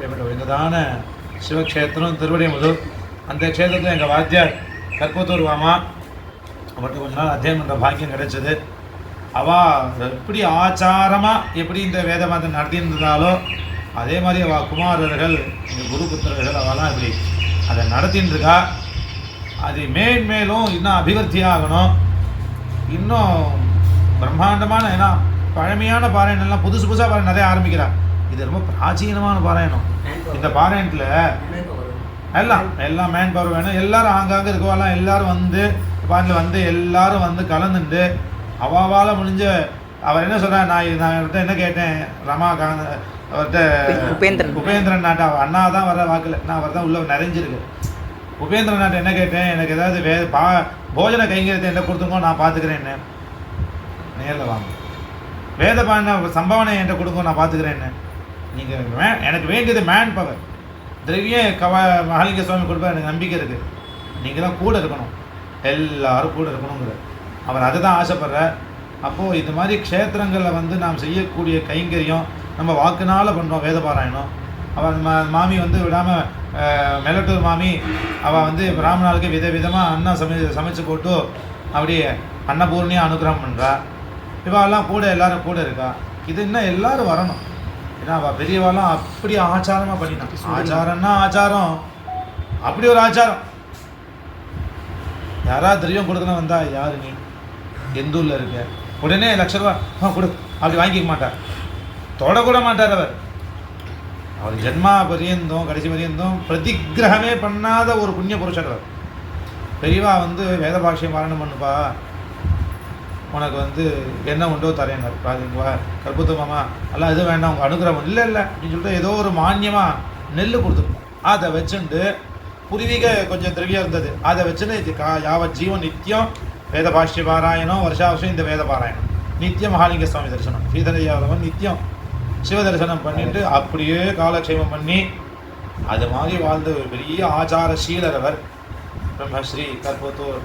இப்படிப்பட்ட உயர்ந்ததான சிவக்ஷேத்திரம் திருவடிமுதூர் அந்த க்ஷேத்திரத்தில் எங்கள் வாத்தியார் கற்பத்தூர் மாமா அவர்கிட்ட கொஞ்ச நாள் அத்தியாயம் பண்ணுற பாக்கியம் கிடைச்சது. அவள் எப்படி ஆச்சாரமாக எப்படி இந்த வேத மதம் நடத்தியிருந்தாலோ அதே மாதிரி அவள் குமாரர்கள் எங்கள் குரு புத்திரர்கள் அவெல்லாம் இப்படி அதை நடத்தின்னு அது மேன்மேலும் இன்னும் அபிவிருத்தி ஆகணும். இன்னும் பிரம்மாண்டமான ஏன்னா பழமையான பாராயணம் புதுசு புதுசாக பாறை நிறைய ஆரம்பிக்கிறாள் இது ரொம்ப பிராச்சீனமான பாராயணம். இந்த பாராயணத்தில் எல்லாம் எல்லாம் மேன் பவர் வேணும். எல்லாரும் ஆங்காங்க இருக்கவெல்லாம் எல்லாரும் வந்து பாட்டில் வந்து எல்லாரும் வந்து கலந்துண்டு அவாவால் முடிஞ்ச அவர் என்ன சொல்றா நான் நான் அவர்கிட்ட என்ன கேட்டேன்? ரமாகாந்த் அவர்கிட்ட உபேந்திரன். உபேந்திரன் நாட்டை அண்ணா தான் வர வாக்கில் நான் அவர் தான் உள்ள நிறைஞ்சிருக்கு. உபேந்திரன் நாட்டை என்ன கேட்டேன்? எனக்கு ஏதாவது வே பா போஜன கைங்கரியத்தை என்ன கொடுத்துங்கோ நான் பார்த்துக்கிறேன் என்ன நேரில் வாங்க. வேத பாண்ட சம்பாவனை என்கிட்ட கொடுங்க நான் பார்த்துக்கிறேன் என்ன நீங்கள் மே எனக்கு வேண்டியது மேன் பவர் திரவிய கவ மகாலிங்க சுவாமி கொடுப்பா எனக்கு நம்பிக்கை இருக்குது நீங்கள் தான் கூட இருக்கணும். எல்லாரும் கூட இருக்கணுங்கிற. அவர் அதை தான் ஆசைப்படுறார். அப்போது இது மாதிரி க்ஷேத்திரங்களில் வந்து நாம் செய்யக்கூடிய கைங்கரியம் நம்ம வாக்குனால பண்ணுறோம் வேத பாராயணம். அவள் மா மாமி வந்து விடாமல் மெலட்டூர் மாமி அவள் வந்து பிராமணாளுக்கு வித விதமாக அண்ணா சமை சமைச்சு போட்டு அப்படியே அன்னபூர்ணியாக அனுகிரகம் பண்ணுறா இவெல்லாம் கூட எல்லாரும் கூட இருக்கா. இது இன்னும் எல்லாரும் வரணும். ஏன்னா அவள் பெரியவாலாம் அப்படி ஆச்சாரமாக பண்ணினான் ஆச்சாரம்னா ஆச்சாரம். அப்படி ஒரு ஆச்சாரம். யாராவது திரியம் கொடுக்கணும் வந்தா யாரு நீ? எந்த ஊர்ல இருக்க? உடனே லட்ச ரூபா ஆ கொடு. அப்படி வாங்கிக்க மாட்டார். தொடக்கூட மாட்டார் அவர். அவர் ஜென்மா பரியந்தம் கடைசி பரியந்தம் பிரதிகிரகமே பண்ணாத ஒரு புண்ணிய புருஷர் அவர். பெரியவா வந்து வேத பாஷ்யம் பாரணம் பண்ணுப்பா. உனக்கு வந்து என்ன உண்டோ தரேன் கற்புத்த மாமா. எல்லாம் எதுவும் வேண்டாம் உங்கள் அனுகிரகம் இல்லை இல்லை அப்படின்னு சொல்லிட்டு ஏதோ ஒரு மானியமாக நெல் கொடுத்துருக்கோம். அதை வச்சுண்டு பூர்வீக கொஞ்சம் திரவியம் இருந்தது. அதை வச்சுன்னு இது கா யாவ ஜீவன் நித்தியம் வேத பாஷ்ய பாராயணம் வருஷா வருஷம் இந்த வேத பாராயணம். நித்தியம் மகாலிங்க சுவாமி தரிசனம். ஸ்ரீதரையாதவன் நித்தியம். சிவ தரிசனம் பண்ணிட்டு அப்படியே காலக்ஷேமம் பண்ணி அது மாதிரி வாழ்ந்த ஒரு பெரிய ஆச்சார சீலரவர் பிரம்மஸ்ரீ கற்பத்தூர்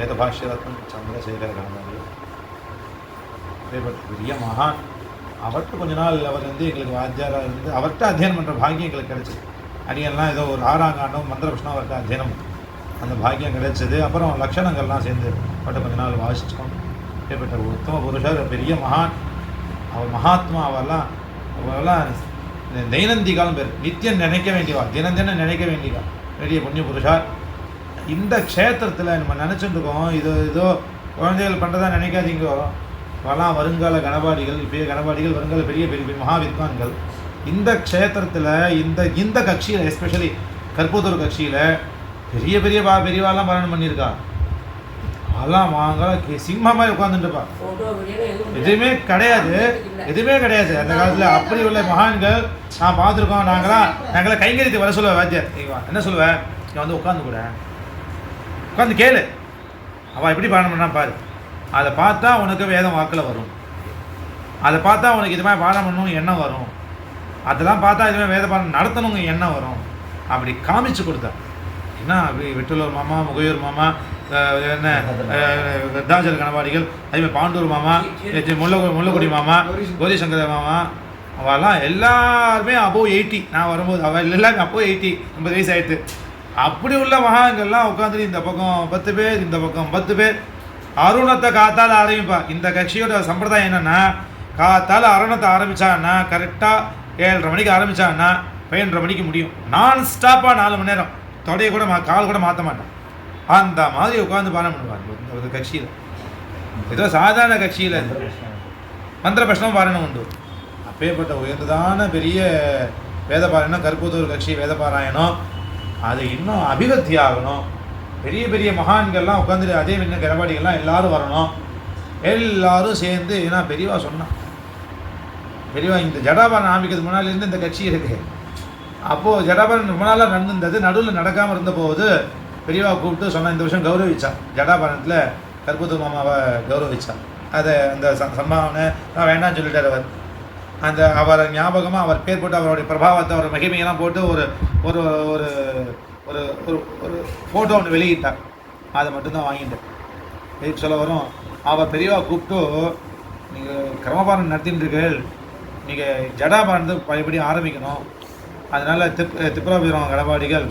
வேதபாஷ்யரத்னம் சந்திரசேகர கணவர்கள் அப்படிப்பட்ட பெரிய மகான் அவர்கிட்ட கொஞ்ச நாள் அவர் வந்து எங்களுக்கு வாத்தியாராக இருந்து அவர்கிட்ட அத்தியனம் பண்ணுற பாக்கியம் எங்களுக்கு கிடச்சிது அடியெல்லாம் ஏதோ ஒரு ஆறாம் காண்டம் மந்திரபுஷ்ணம் அவர்கிட்ட அத்தியனம் அந்த பாக்கியம் கிடைச்சது அப்புறம் லட்சணங்கள்லாம் சேர்ந்து பட்ட கொஞ்ச நாள் வாசித்தோம் அப்படிப்பட்ட உத்தம புருஷர் பெரிய மகான் அவர் மகாத்மா அவெல்லாம் அவெல்லாம் இந்த பேர் நித்தியம் நினைக்க வேண்டியவா தினம் தினம் நினைக்க வேண்டியவா பெரிய புண்ணிய புருஷார் இந்த க்ஷேத்திரத்தில் நம்ம நினச்சிட்டு இருக்கோம் இது ஏதோ குழந்தைகள் பண்ணுறதா நினைக்காதீங்கோ. பலாம் வருங்கால கணபாடிகள் பெரிய கணபாடிகள் வருங்கால பெரிய பெரிய பெரிய மகா வித்வான்கள் இந்த க்ஷேத்திரத்தில் இந்த இந்த கட்சியில் எஸ்பெஷலி கற்பூத்தூர் கட்சியில் பெரிய பெரிய பா பெரியவாலாம் பாராயணம் பண்ணியிருக்கா. அதெல்லாம் வாங்க சிம்ம மாதிரி உட்காந்துட்டுப்பா எதுவுமே கிடையாது. எதுவுமே கிடையாது. அந்த காலத்தில் அப்படி உள்ள மகான்கள் நான் பார்த்துருக்கோம் நாங்களாம் நாங்களாம் கைங்கரியத்தை வர சொல்லுவேன் வாத்தியார். என்ன சொல்லுவேன் இங்கே வந்து உட்காந்து கூட. உட்காந்து கேளு. அவள் எப்படி பாடம் பண்ணா பாரு. அதை பார்த்தா உனக்கு வேதம் வாக்கில் வரும். அதை பார்த்தா உனக்கு இது மாதிரி பாடம் பண்ணணும் எண்ணம் வரும். அதெல்லாம் பார்த்தா இது மாதிரி வேத பாடம் நடத்தணுங்க எண்ணம் வரும். அப்படி காமிச்சு கொடுத்தா. என்ன வி- விட்டலூர் மாமா முகையூர் மாமா என்ன அஹ், விருத்தாச்சல கணவாடிகள் அதேமாதிரி பாண்டூர் மாமா இது முல்ல முல்லக்குடி மாமா கோதிசங்கர மாமா அவெல்லாம் எல்லாருமே அபோவ் எயிட்டி நான் வரும்போது அவள் எல்லாமே அப்போ எயிட்டி ஐம்பது வயசு ஆயிடுத்து அப்படி உள்ள மகான்கள்லாம் உட்காந்துட்டு இந்த பக்கம் பத்து பேர் இந்த பக்கம் பத்து பேர். அருணத்தை காத்தால் ஆரம்பிப்பா. இந்த கட்சியோட சம்பிரதாயம் என்னன்னா காத்தால் அருணத்தை ஆரம்பிச்சான்னா கரெக்டாக ஏழரை மணிக்கு ஆரம்பிச்சான்னா பதினொன்றரை மணிக்கு முடியும். நான் ஸ்டாப்பாக நாலு மணி நேரம். தொடைய கூட மா கால் கூட மாற்ற மாட்டேன். அந்த மாதிரி உட்காந்து பாடம் பண்ணுவாங்க இந்த ஒரு கட்சியில். ஏதோ சாதாரண கட்சியில். மந்திர பிரஷ்னம் பாரணம் உண்டு. அப்பேற்பட்ட உயர்ந்ததான பெரிய வேத பாராயணம் கற்பூத்தூர் கட்சி வேத பாராயணம் அது இன்னும் அபிவிருத்தி ஆகணும் பெரிய பெரிய மகான்கள்லாம் உட்காந்துட்டு அதே இன்னும் கரபாடிகள்லாம் எல்லாரும் வரணும். எல்லாரும் சேர்ந்து ஏன்னா பெரியவா சொன்னான் பெரியவா இந்த ஜடாபாரன் ஆரம்பிக்கிறது முன்னாலேருந்து இந்த கட்சி இருக்கு. அப்போது ஜடாபாரன் ரொம்ப நாளாக நடந்திருந்தது நடுவில் நடக்காமல் இருந்த போது பெரியவா கூப்பிட்டு சொன்ன இந்த வருஷம் கௌரவிச்சான். ஜடாபானத்தில் கற்பூத்த மாமாவை கௌரவிச்சான். அதை அந்த ச- சம்பாவனை நான் வேண்டாம்னு சொல்லிட்டார் அவர். அந்த அவர் ஞாபகமாக அவர் பேர் போட்டு அவருடைய பிரபாவத்தை அவர் மகிமையெல்லாம் போட்டு ஒரு ஒரு ஒரு ஒரு ஒரு ஒரு ஃபோட்டோ ஒன்று வெளியிட்டார். அதை மட்டும்தான் வாங்கிட்டேன் எதுக்கு சொல்ல வரும் அவர் பெரியவா கூப்பிட்டு நீங்கள் கிரமபாரம் நடத்தின்றீர்கள் நீங்கள் ஜடாபாரந்து பழையபடி ஆரம்பிக்கணும். அதனால் திப் திப்புராபுரம் கடபாடிகள்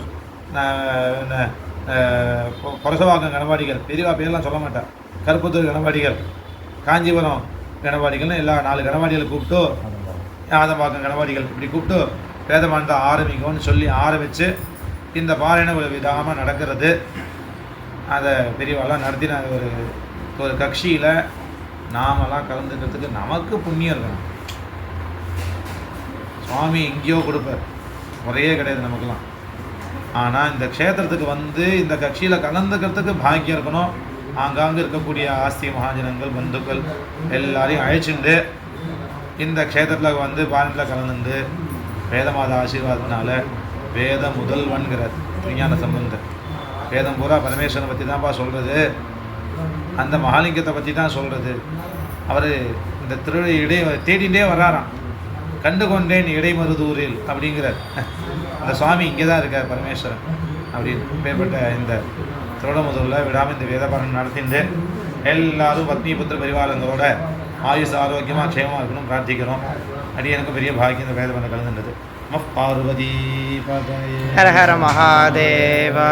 கொரசவாக்கம் கணபாடிகள் பெரியவா பேர்லாம் சொல்ல மாட்டேன் கருப்புத்தூர் கணபாடிகள் காஞ்சிபுரம் கணபாடிகள்னு எல்லா நாலு கணவாடிகளை கூப்பிட்டு ஆதம்பாக்கம் கணவாடிகள் இப்படி கூப்பிட்டு வேதமானத்தை ஆரம்பிக்கும்னு சொல்லி ஆரம்பித்து இந்த பாராயணம் ஒரு விதமாக நடக்கிறது. அதை பெரியவாலாம் நடத்தின ஒரு ஒரு கட்சியில் நாமெல்லாம் கலந்துக்கிறதுக்கு நமக்கு புண்ணியம் இருக்கணும். சுவாமி எங்கேயோ கொடுப்பார். முறையே கிடையாது நமக்கெல்லாம். ஆனால் இந்த க்ஷேத்திரத்துக்கு வந்து இந்த கட்சியில் கலந்துக்கிறதுக்கு பாக்கியம் இருக்கணும். ஆங்காங்கே இருக்கக்கூடிய ஆஸ்தி மகாஜனங்கள் பந்துக்கள் எல்லாரையும் அழைச்சிட்டு இந்த க்ஷேத்திரத்தில் வந்து பாரண்டில் கலந்துண்டு வேதமாத ஆசீர்வாதத்தினால வேத முதல்வன்கிறார் விஞ்ஞான சம்பந்தர். வேதம் பூரா பரமேஸ்வரனை பற்றி தான்ப்பா சொல்கிறது அந்த மகாலிங்கத்தை பற்றி தான் சொல்கிறது அவர் இந்த திருவிழை இடை தேடிண்டே வர்றாராம் கண்டு கொண்டேன் இடைமருதூரில் அப்படிங்கிறார். அந்த சுவாமி இங்கே தான் இருக்கார் பரமேஸ்வரன் அப்படின்னு பேர்பட்ட இந்த திருடமுதூரில் விடாமல் இந்த வேதபாரணம் நடத்திட்டு எல்லாரும் பத்னி புத்திர பரிவாரங்களோட ஆயுஸ் ஆரோக்கியமாக க்ஷேமமாக இருக்கணும் பிரார்த்திக்கிறோம். அடி எனக்கு பெரிய பாக்கியம் இந்த வேதபாரணம் கலந்துட்டது மஃப் பார்வதி ஹர ஹர மகாதேவா.